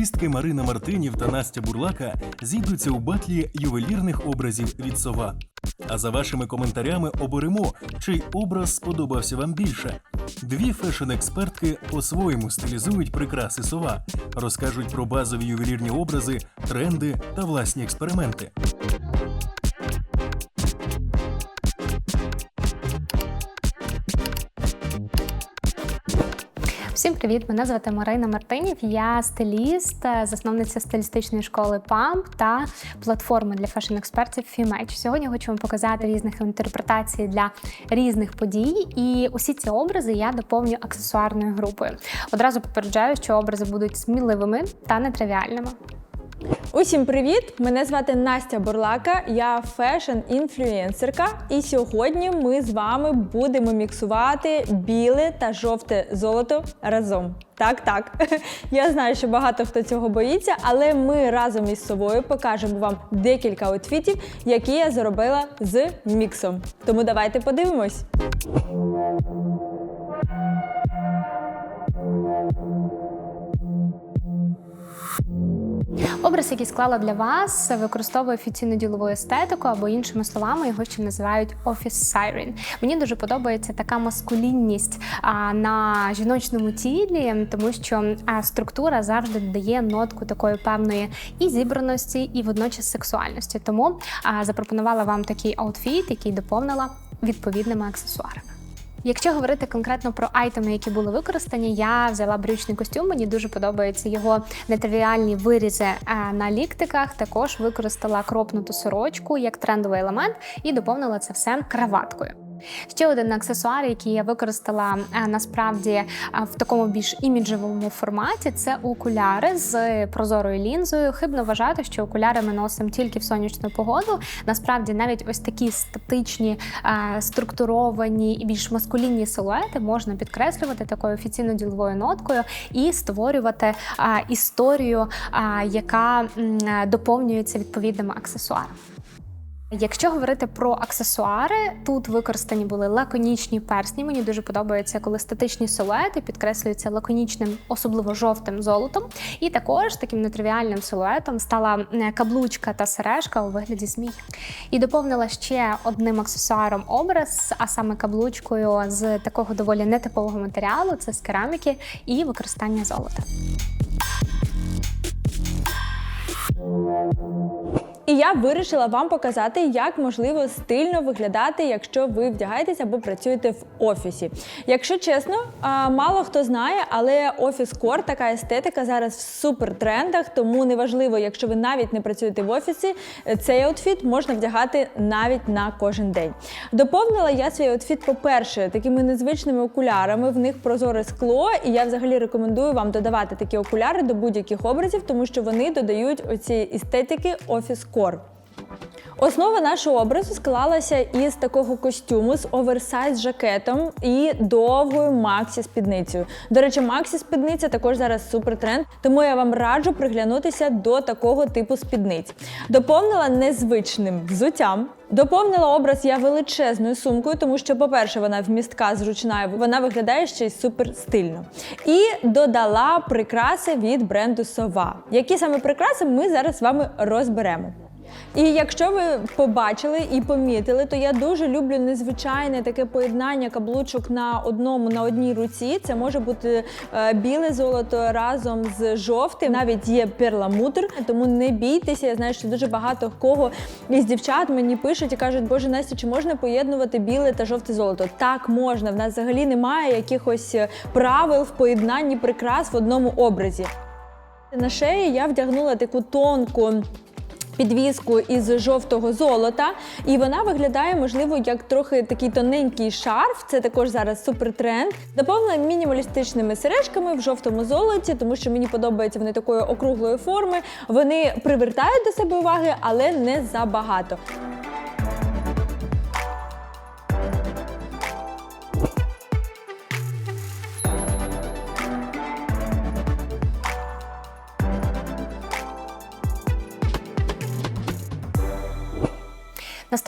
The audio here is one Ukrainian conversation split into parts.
Стилістки Марина Мартинів та Настя Бурлака зійдуться у батлі ювелірних образів від сова. А за вашими коментарями оберемо, чий образ сподобався вам більше. Дві фешн-експертки по-своєму стилізують прикраси сова, розкажуть про базові ювелірні образи, тренди та власні експерименти. Всім привіт! Мене звати Марина Мартинів. Я стиліст, засновниця стилістичної школи PAMP та платформи для фешн-експертів FIMATCH. Сьогодні хочу вам показати різних інтерпретацій для різних подій, і усі ці образи я доповню аксесуарною групою. Одразу попереджаю, що образи будуть сміливими та нетривіальними. Усім привіт! Мене звати Настя Бурлака, я фешн-інфлюенсерка. І сьогодні ми з вами будемо міксувати біле та жовте золото разом. Так, так. Я знаю, що багато хто цього боїться, але ми разом із собою покажемо вам декілька аутфітів, які я зробила з міксом. Тому давайте подивимось. Образ, який склала для вас, використовує офіційну ділову естетику або іншими словами його ще називають офіс сайрін. Мені дуже подобається така маскулінність на жіночному тілі, тому що структура завжди дає нотку такої певної і зібраності, і водночас сексуальності. Тому запропонувала вам такий аутфіт, який доповнила відповідними аксесуарами. Якщо говорити конкретно про айтеми, які були використані, я взяла брючний костюм. Мені дуже подобаються його нетривіальні вирізи е, на ліктиках. Також використала кропнуту сорочку як трендовий елемент і доповнила це все краваткою. Ще один аксесуар, який я використала е, насправді е, в такому більш іміджевому форматі, це окуляри з прозорою лінзою. Хибно вважати, що окуляри ми носимо тільки в сонячну погоду. Насправді, навіть ось такі статичні, е, структуровані і більш маскулінні силуети можна підкреслювати такою офіційно діловою ноткою і створювати історію, яка доповнюється відповідними аксесуарами. Якщо говорити про аксесуари, тут використані були лаконічні персні. Мені дуже подобається, коли статичні силуети підкреслюються лаконічним, особливо жовтим золотом. І також таким нетривіальним силуетом стала е, каблучка та сережка у вигляді змій. І доповнила ще одним аксесуаром образ, а саме каблучкою з такого доволі нетипового матеріалу це з кераміки і використання золота. І я вирішила вам показати, як можливо стильно виглядати, якщо ви вдягаєтесь або працюєте в офісі. Якщо чесно, мало хто знає, але офіс-кор, така естетика зараз в супер трендах, тому неважливо, якщо ви навіть не працюєте в офісі, цей аутфіт можна вдягати навіть на кожен день. Доповнила я свій аутфіт, по-перше, такими незвичними окулярами. В них прозоре скло, і я взагалі рекомендую вам додавати такі окуляри до будь-яких образів, тому що вони додають оці естетики офіс-кор декор. Основа нашого образу склалася із такого костюму з оверсайз жакетом і довгою максі спідницею. До речі, максі спідниця також зараз супер тренд, тому я вам раджу приглянутися до такого типу спідниць. Доповнила незвичним взуттям. Доповнила образ я величезною сумкою, тому що, по-перше, вона вмістка зручна, вона виглядає ще й супер стильно. І додала прикраси від бренду Сова. Які саме прикраси ми зараз з вами розберемо. І якщо ви побачили і помітили, то я дуже люблю незвичайне таке поєднання каблучок на одному на одній руці. Це може бути е, біле золото разом з жовтим. Навіть є перламутр, тому не бійтеся. Я знаю, що дуже багато кого із дівчат мені пишуть і кажуть, боже Настя, чи можна поєднувати біле та жовте золото? Так можна. В нас взагалі немає якихось правил в поєднанні прикрас в одному образі. На шиї я вдягнула таку тонку підвіску із жовтого золота, і вона виглядає, можливо, як трохи такий тоненький шарф. Це також зараз супертренд. Доповнена мінімалістичними сережками в жовтому золоті, тому що мені подобаються вони такої округлої форми. Вони привертають до себе уваги, але не забагато.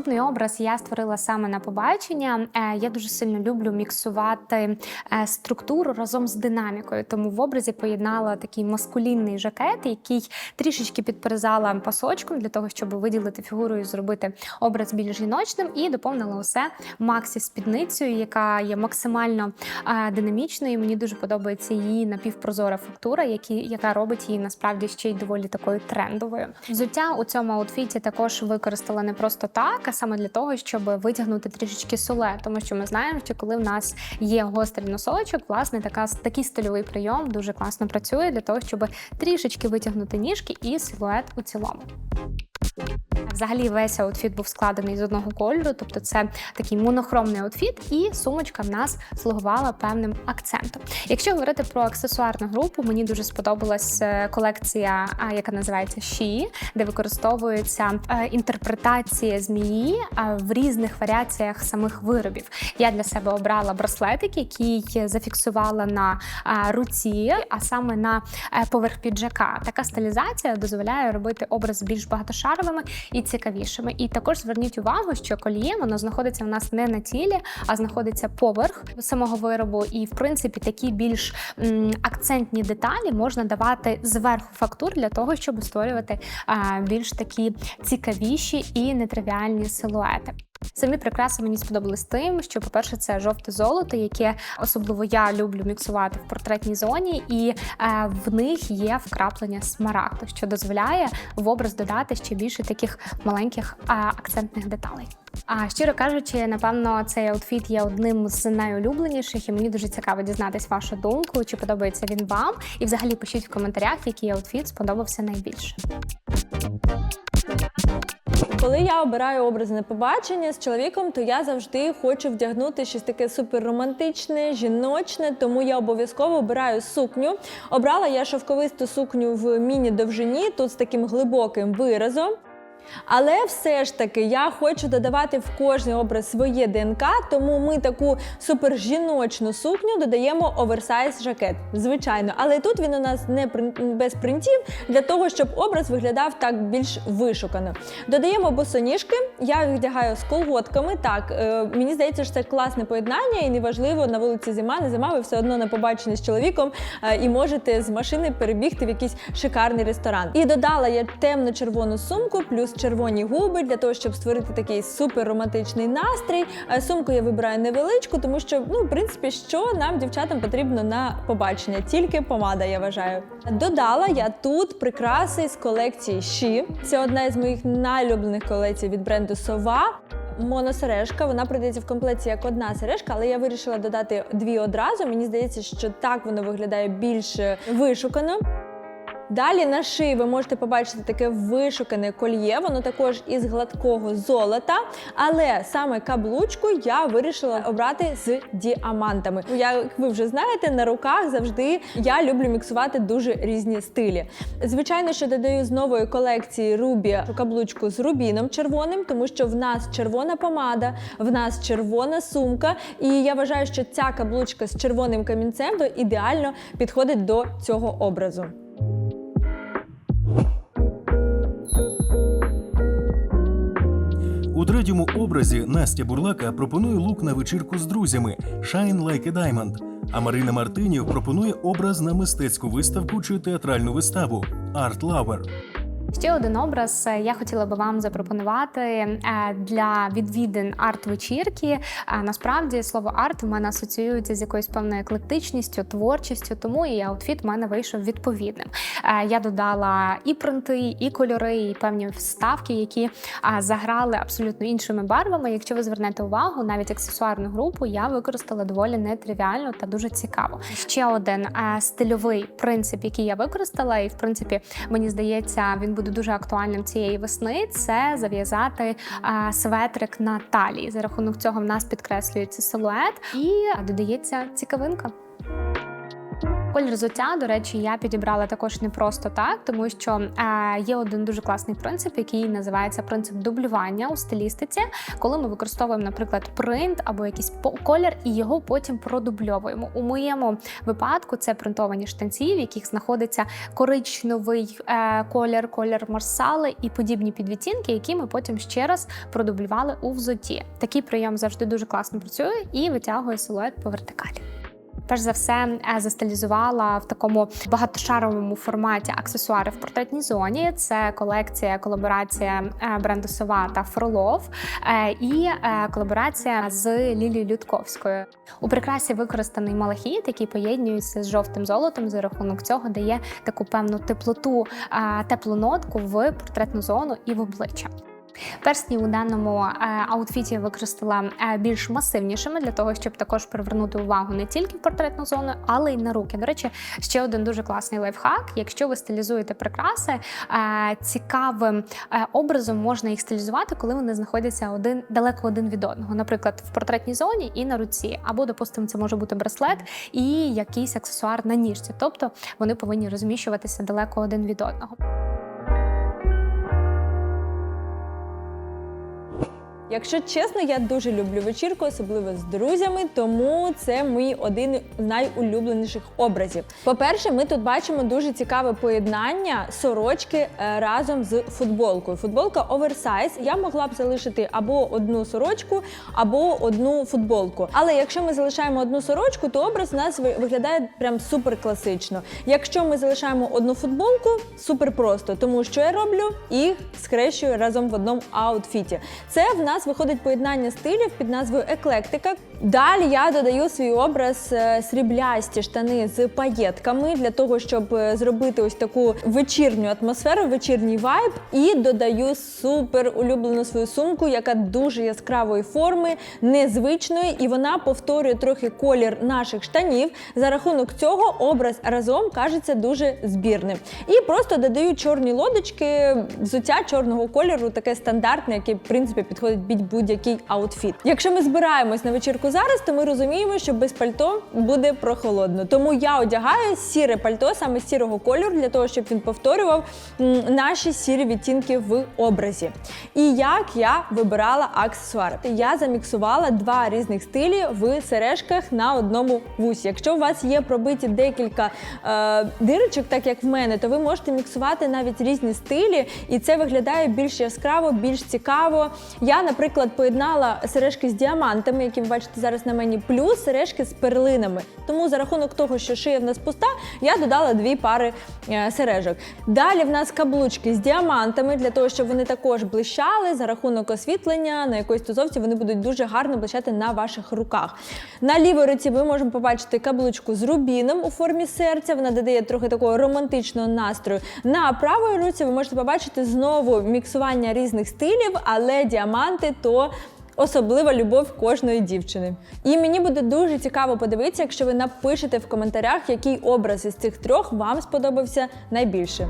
Наступний образ я створила саме на побачення. Е, Я дуже сильно люблю міксувати е, структуру разом з динамікою. Тому в образі поєднала такий маскулінний жакет, який трішечки підперезала пасочком для того, щоб виділити фігуру і зробити образ більш жіночним, і доповнила усе максі спідницею, яка є максимально е, динамічною. Мені дуже подобається її напівпрозора фактура, яка робить її насправді ще й доволі такою трендовою. Взуття у цьому аутфіті також використала не просто так, а саме для того, щоб витягнути трішечки соле, тому що ми знаємо, що коли в нас є гострий носочок, власне, така такий стильовий прийом дуже класно працює для того, щоб трішечки витягнути ніжки і силует у цілому. Взагалі весь аутфіт був складений з одного кольору, тобто це такий монохромний аутфіт, і сумочка в нас слугувала певним акцентом. Якщо говорити про аксесуарну групу, мені дуже сподобалась е, колекція, яка називається She, де використовується е, інтерпретація змії в різних варіаціях самих виробів. Я для себе обрала браслетик, який зафіксувала на руці, а саме на е, поверх піджака. Така стилізація дозволяє робити образ більш багатошаровими і цікавішими. І також зверніть увагу, що коліє воно знаходиться в нас не на тілі, а знаходиться поверх самого виробу. І в принципі такі більш м, акцентні деталі можна давати зверху фактур для того, щоб створювати а, більш такі цікавіші і нетривіальні силуети. Самі прикраси мені сподобались тим, що, по-перше, це жовте золото, яке особливо я люблю міксувати в портретній зоні, і е, в них є вкраплення смарагду, що дозволяє в образ додати ще більше таких маленьких е, акцентних деталей. А щиро кажучи, напевно, цей аутфіт є одним з найулюбленіших, і мені дуже цікаво дізнатись вашу думку, чи подобається він вам. І взагалі пишіть в коментарях, який аутфіт сподобався найбільше. Коли я обираю образне побачення з чоловіком, то я завжди хочу вдягнути щось таке суперромантичне, жіночне, тому я обов'язково обираю сукню. Обрала я шовковисту сукню в міні-довжині, тут з таким глибоким виразом. Але все ж таки я хочу додавати в кожний образ своє ДНК, тому ми таку супержіночну сукню додаємо оверсайз жакет. Звичайно, але тут він у нас не без принтів для того, щоб образ виглядав так більш вишукано. Додаємо босоніжки, я їх вдягаю з колготками. Так, е, мені здається, що це класне поєднання, і неважливо на вулиці зима, не зима, ви все одно на побаченні з чоловіком е, і можете з машини перебігти в якийсь шикарний ресторан. І додала я темно-червону сумку, плюс червоні губи для того, щоб створити такий супер романтичний настрій. Е, Сумку я вибираю невеличку, тому що, ну, в принципі, що нам, дівчатам, потрібно на побачення, тільки помада, я вважаю. Додала я тут прикраси з колекції She. Це одна із моїх найлюблених колекцій від бренду Сова. Моносережка, вона продається в комплекті як одна сережка, але я вирішила додати дві одразу. Мені здається, що так воно виглядає більш вишукано. Далі на шиї ви можете побачити таке вишукане кольє, воно також із гладкого золота. Але саме каблучку я вирішила обрати з діамантами. Як ви вже знаєте, на руках завжди я люблю міксувати дуже різні стилі. Звичайно, що додаю з нової колекції Рубі каблучку з рубіном червоним, тому що в нас червона помада, в нас червона сумка. І я вважаю, що ця каблучка з червоним камінцем ідеально підходить до цього образу. У третьому образі Настя Бурлака пропонує лук на вечірку з друзями Shine Like a Diamond, а Марина Мартинів пропонує образ на мистецьку виставку чи театральну виставу Art Lover. Ще один образ е, я хотіла би вам запропонувати е, для відвідин арт-вечірки. Е, Насправді слово арт в мене асоціюється з якоюсь певною еклектичністю, творчістю, тому і аутфіт в мене вийшов відповідним. Я додала і принти, і кольори, і певні вставки, які заграли абсолютно іншими барвами. Якщо ви звернете увагу, навіть аксесуарну групу я використала доволі нетривіально та дуже цікаво. Ще один стильовий принцип, який я використала, і в принципі мені здається, він буде дуже актуальним цієї весни. Це зав'язати светрик на талії. За рахунок цього в нас підкреслюється силует і додається цікавинка. Колір взуття, до речі, я підібрала також не просто так, тому що е, є один дуже класний принцип, який називається принцип дублювання у стилістиці, коли ми використовуємо, наприклад, принт або якийсь колір, і його потім продубльовуємо. У моєму випадку це принтовані штанці, в яких знаходиться коричневий е, колір, колір марсали і подібні підвідтінки, які ми потім ще раз продублювали у взутті. Такий прийом завжди дуже класно працює і витягує силует по вертикалі. Перш за все, е, застилізувала в такому багатошаровому форматі аксесуари в портретній зоні. Це колекція, колаборація е, бренду Сова та Фролов е, і колаборація з Лілією Людковською. У прикрасі використаний малахіт, який поєднується з жовтим золотом. За рахунок цього дає таку певну теплоту, теплу нотку в портретну зону і в обличчя. Персні у даному е, аутфіті використала е, більш масивнішими для того, щоб також привернути увагу не тільки в портретну зону, але й на руки. До речі, ще один дуже класний лайфхак. Якщо ви стилізуєте прикраси, е, цікавим образом можна їх стилізувати, коли вони знаходяться один далеко один від одного. Наприклад, в портретній зоні і на руці, або, допустимо, це може бути браслет і якийсь аксесуар на ніжці. Тобто вони повинні розміщуватися далеко один від одного. Якщо чесно, я дуже люблю вечірку, особливо з друзями, тому це мій один з найулюбленіших образів. По-перше, ми тут бачимо дуже цікаве поєднання сорочки е, разом з футболкою. Футболка оверсайз. Я могла б залишити або одну сорочку, або одну футболку. Але якщо ми залишаємо одну сорочку, то образ у нас виглядає прям супер класично. Якщо ми залишаємо одну футболку, супер просто, тому що я роблю їх скрещую разом в одному аутфіті. Це в нас виходить поєднання стилів під назвою еклектика. Далі я додаю свій образ е, сріблясті штани з паєтками для того, щоб е, зробити ось таку вечірню атмосферу, вечірній вайб. І додаю супер улюблену свою сумку, яка дуже яскравої форми, незвичної, і вона повторює трохи колір наших штанів. За рахунок цього образ разом кажеться дуже збірним. І просто додаю чорні лодочки, взуття чорного кольору, таке стандартне, яке в принципі підходить під будь-який аутфіт. Якщо ми збираємось на вечірку зараз, то ми розуміємо, що без пальто буде прохолодно. Тому я одягаю сіре пальто, саме сірого кольору, для того, щоб він повторював наші сірі відтінки в образі. І як я вибирала аксесуари? Я заміксувала два різних стилі в сережках на одному вусі. Якщо у вас є пробиті декілька е, дирочок, так як в мене, то ви можете міксувати навіть різні стилі, і це виглядає більш яскраво, більш цікаво. Я, наприклад, поєднала сережки з діамантами, які ви бачите зараз на мені, плюс сережки з перлинами. Тому за рахунок того, що шия в нас пуста, я додала дві пари е, сережок. Далі в нас каблучки з діамантами для того, щоб вони також блищали за рахунок освітлення на якоїсь тузовці вони будуть дуже гарно блищати на ваших руках. На лівій руці ми можемо побачити каблучку з рубіном у формі серця. Вона додає трохи такого романтичного настрою. На правій руці ви можете побачити знову міксування різних стилів, але діаманти то. Особлива любов кожної дівчини. І мені буде дуже цікаво подивитися, якщо ви напишете в коментарях, який образ із цих трьох вам сподобався найбільше.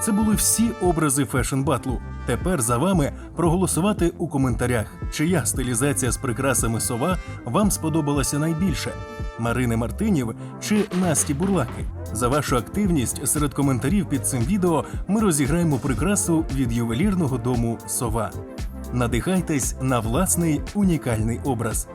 Це були всі образи фешн батлу. Тепер за вами проголосувати у коментарях, чия стилізація з прикрасами сова вам сподобалася найбільше: Марини Мартинів чи Насті Бурлаки. За вашу активність серед коментарів під цим відео ми розіграємо прикрасу від ювелірного дому Сова. Надихайтесь на власний унікальний образ.